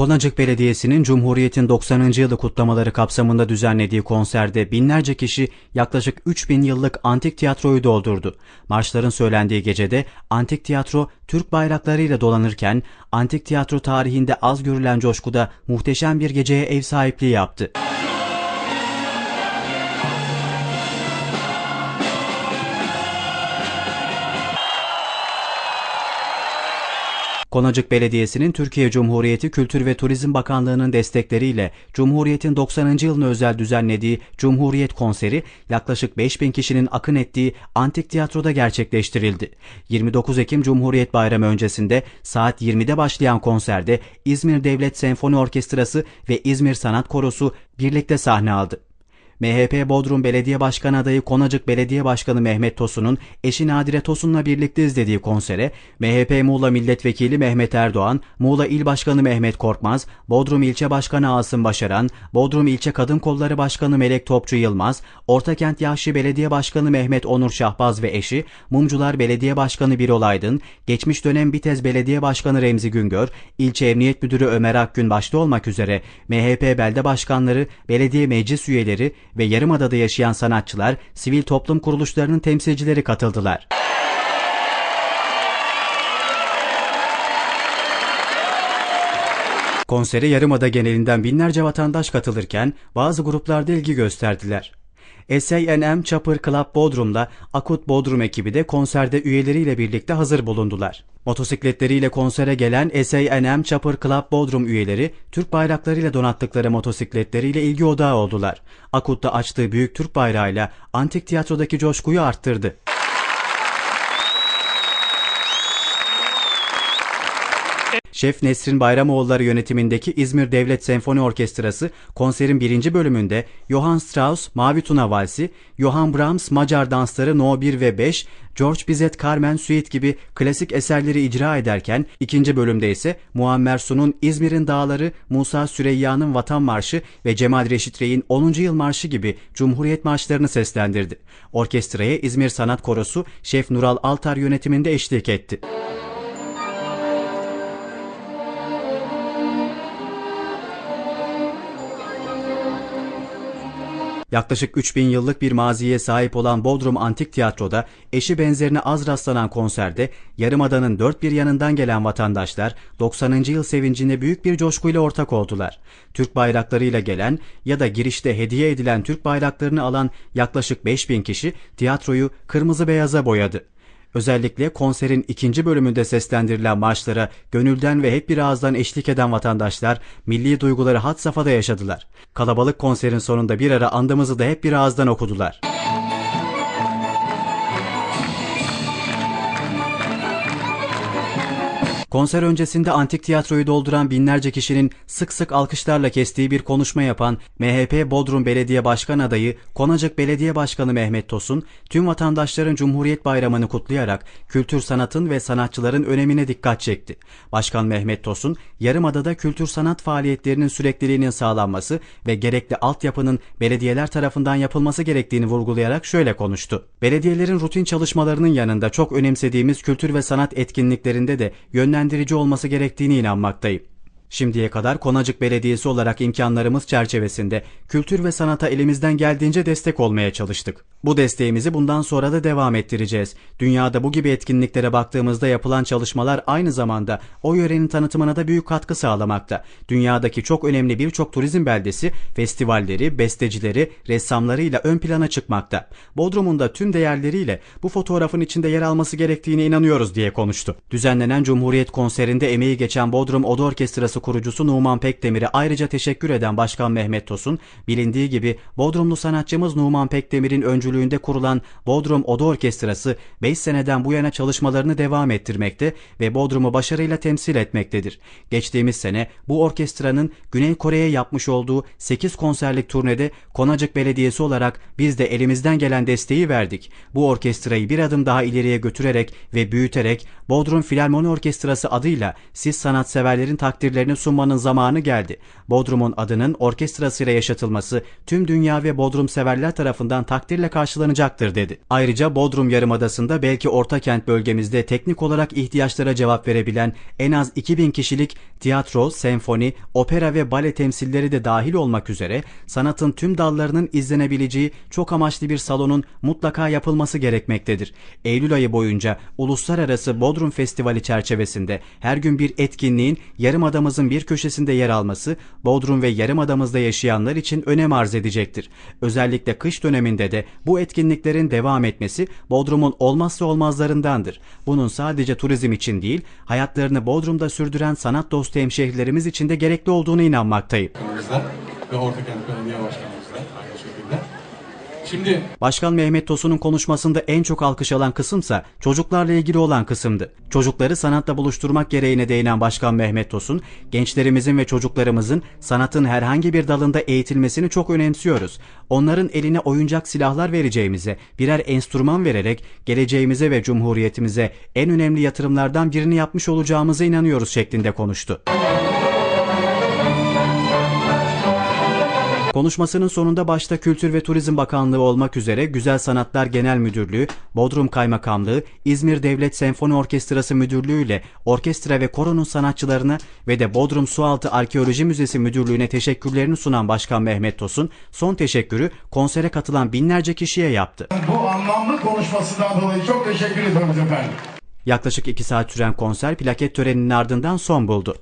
Konacık Belediyesi'nin Cumhuriyet'in 90. yılı kutlamaları kapsamında düzenlediği konserde binlerce kişi yaklaşık 3000 yıllık antik tiyatroyu doldurdu. Marşların söylendiği gecede antik tiyatro Türk bayraklarıyla dolanırken antik tiyatro tarihinde az görülen coşkuda muhteşem bir geceye ev sahipliği yaptı. Konacık Belediyesi'nin Türkiye Cumhuriyeti Kültür ve Turizm Bakanlığı'nın destekleriyle Cumhuriyet'in 90. yılını özel düzenlediği Cumhuriyet konseri yaklaşık 5000 kişinin akın ettiği Antik Tiyatro'da gerçekleştirildi. 29 Ekim Cumhuriyet Bayramı öncesinde saat 20'de başlayan konserde İzmir Devlet Senfoni Orkestrası ve İzmir Sanat Korosu birlikte sahne aldı. MHP Bodrum Belediye Başkanı adayı Konacık Belediye Başkanı Mehmet Tosun'un eşi Nadire Tosun'la birlikte izlediği konsere MHP Muğla Milletvekili Mehmet Erdoğan, Muğla İl Başkanı Mehmet Korkmaz, Bodrum İlçe Başkanı Asım Başaran, Bodrum İlçe Kadın Kolları Başkanı Melek Topçu Yılmaz, Ortakent Yahşi Belediye Başkanı Mehmet Onur Şahbaz ve eşi, Mumcular Belediye Başkanı Birol Aydın, geçmiş dönem Bitez Belediye Başkanı Remzi Güngör, İlçe Emniyet Müdürü Ömer Akgün başta olmak üzere MHP belde başkanları, belediye meclis üyeleri ve Yarımada'da yaşayan sanatçılar, sivil toplum kuruluşlarının temsilcileri katıldılar. Konsere Yarımada genelinden binlerce vatandaş katılırken bazı gruplarda ilgi gösterdiler. S.A.N.M. Chopper Club Bodrum'da Akut Bodrum ekibi de konserde üyeleriyle birlikte hazır bulundular. Motosikletleriyle konsere gelen S.A.N.M. Chopper Club Bodrum üyeleri Türk bayraklarıyla donattıkları motosikletleriyle ilgi odağı oldular. Akut'ta açtığı büyük Türk bayrağıyla antik tiyatrodaki coşkuyu arttırdı. Şef Nesrin Bayramoğulları yönetimindeki İzmir Devlet Senfoni Orkestrası konserin birinci bölümünde Johann Strauss Mavi Tuna Valsi, Johann Brahms Macar Dansları No 1 ve 5, George Bizet Carmen Suite gibi klasik eserleri icra ederken ikinci bölümde ise Muammer Sun'un İzmir'in Dağları, Musa Süreyya'nın Vatan Marşı ve Cemal Reşit Rey'in 10. Yıl Marşı gibi Cumhuriyet marşlarını seslendirdi. Orkestraya İzmir Sanat Korosu Şef Nural Altar yönetiminde eşlik etti. Yaklaşık 3000 yıllık bir maziye sahip olan Bodrum Antik Tiyatro'da eşi benzerine az rastlanan konserde Yarımada'nın dört bir yanından gelen vatandaşlar 90. yıl sevincinde büyük bir coşkuyla ortak oldular. Türk bayraklarıyla gelen ya da girişte hediye edilen Türk bayraklarını alan yaklaşık 5000 kişi tiyatroyu kırmızı beyaza boyadı. Özellikle konserin ikinci bölümünde seslendirilen marşlara gönülden ve hep bir ağızdan eşlik eden vatandaşlar milli duyguları had safhada yaşadılar. Kalabalık konserin sonunda bir ara andımızı da hep bir ağızdan okudular. Konser öncesinde antik tiyatroyu dolduran binlerce kişinin sık sık alkışlarla kestiği bir konuşma yapan MHP Bodrum Belediye Başkan adayı Konacık Belediye Başkanı Mehmet Tosun, tüm vatandaşların Cumhuriyet Bayramı'nı kutlayarak kültür sanatın ve sanatçıların önemine dikkat çekti. Başkan Mehmet Tosun, Yarımada'da kültür sanat faaliyetlerinin sürekliliğinin sağlanması ve gerekli altyapının belediyeler tarafından yapılması gerektiğini vurgulayarak şöyle konuştu. Belediyelerin rutin çalışmalarının yanında çok önemsediğimiz kültür ve sanat etkinliklerinde de yönlendirilmesi yönlendirici olması gerektiğine inanmaktayım. Şimdiye kadar Konacık Belediyesi olarak imkanlarımız çerçevesinde kültür ve sanata elimizden geldiğince destek olmaya çalıştık. Bu desteğimizi bundan sonra da devam ettireceğiz. Dünyada bu gibi etkinliklere baktığımızda yapılan çalışmalar aynı zamanda o yörenin tanıtımına da büyük katkı sağlamakta. Dünyadaki çok önemli birçok turizm beldesi festivalleri, bestecileri, ressamlarıyla ön plana çıkmakta. Bodrum'un da tüm değerleriyle bu fotoğrafın içinde yer alması gerektiğine inanıyoruz diye konuştu. Düzenlenen Cumhuriyet konserinde emeği geçen Bodrum Oda Orkestrası kurucusu Numan Pekdemir'e ayrıca teşekkür eden Başkan Mehmet Tosun, bilindiği gibi Bodrumlu sanatçımız Numan Pekdemir'in öncülüğünde kurulan Bodrum Oda Orkestrası 5 seneden bu yana çalışmalarını devam ettirmekte ve Bodrum'u başarıyla temsil etmektedir. Geçtiğimiz sene bu orkestranın Güney Kore'ye yapmış olduğu 8 konserlik turnede Konacık Belediyesi olarak biz de elimizden gelen desteği verdik. Bu orkestrayı bir adım daha ileriye götürerek ve büyüterek Bodrum Filarmoni Orkestrası adıyla siz sanatseverlerin takdirlerini hizmetlerini sunmanın zamanı geldi. Bodrum'un adının orkestrasıyla yaşatılması tüm dünya ve Bodrum severler tarafından takdirle karşılanacaktır dedi. Ayrıca Bodrum Yarımadası'nda belki Ortakent bölgemizde teknik olarak ihtiyaçlara cevap verebilen en az 2000 kişilik tiyatro, senfoni, opera ve bale temsilleri de dahil olmak üzere sanatın tüm dallarının izlenebileceği çok amaçlı bir salonun mutlaka yapılması gerekmektedir. Eylül ayı boyunca Uluslararası Bodrum Festivali çerçevesinde her gün bir etkinliğin Yarımadamızın bir köşesinde yer alması Bodrum ve Yarımadamızda yaşayanlar için önem arz edecektir. Özellikle kış döneminde de bu etkinliklerin devam etmesi Bodrum'un olmazsa olmazlarındandır. Bunun sadece turizm için değil, hayatlarını Bodrum'da sürdüren sanat dostu hemşehrilerimiz için de gerekli olduğunu inanmaktayım. Ve Ortakent Belediye şekilde. Şimdi Başkan Mehmet Tosun'un konuşmasında en çok alkış alan kısımsa çocuklarla ilgili olan kısımdı. Çocukları sanatla buluşturmak gereğine değinen Başkan Mehmet Tosun, gençlerimizin ve çocuklarımızın sanatın herhangi bir dalında eğitilmesini çok önemsiyoruz. Onların eline oyuncak silahlar vereceğimize, birer enstrüman vererek geleceğimize ve cumhuriyetimize en önemli yatırımlardan birini yapmış olacağımıza inanıyoruz şeklinde konuştu. Konuşmasının sonunda başta Kültür ve Turizm Bakanlığı olmak üzere Güzel Sanatlar Genel Müdürlüğü, Bodrum Kaymakamlığı, İzmir Devlet Senfoni Orkestrası Müdürlüğü ile orkestra ve koronun sanatçılarına ve de Bodrum Sualtı Arkeoloji Müzesi Müdürlüğü'ne teşekkürlerini sunan Başkan Mehmet Tosun, son teşekkürü konsere katılan binlerce kişiye yaptı. Bu anlamlı konuşmasından dolayı çok teşekkür ediyoruz efendim. Yaklaşık 2 saat süren konser plaket töreninin ardından son buldu.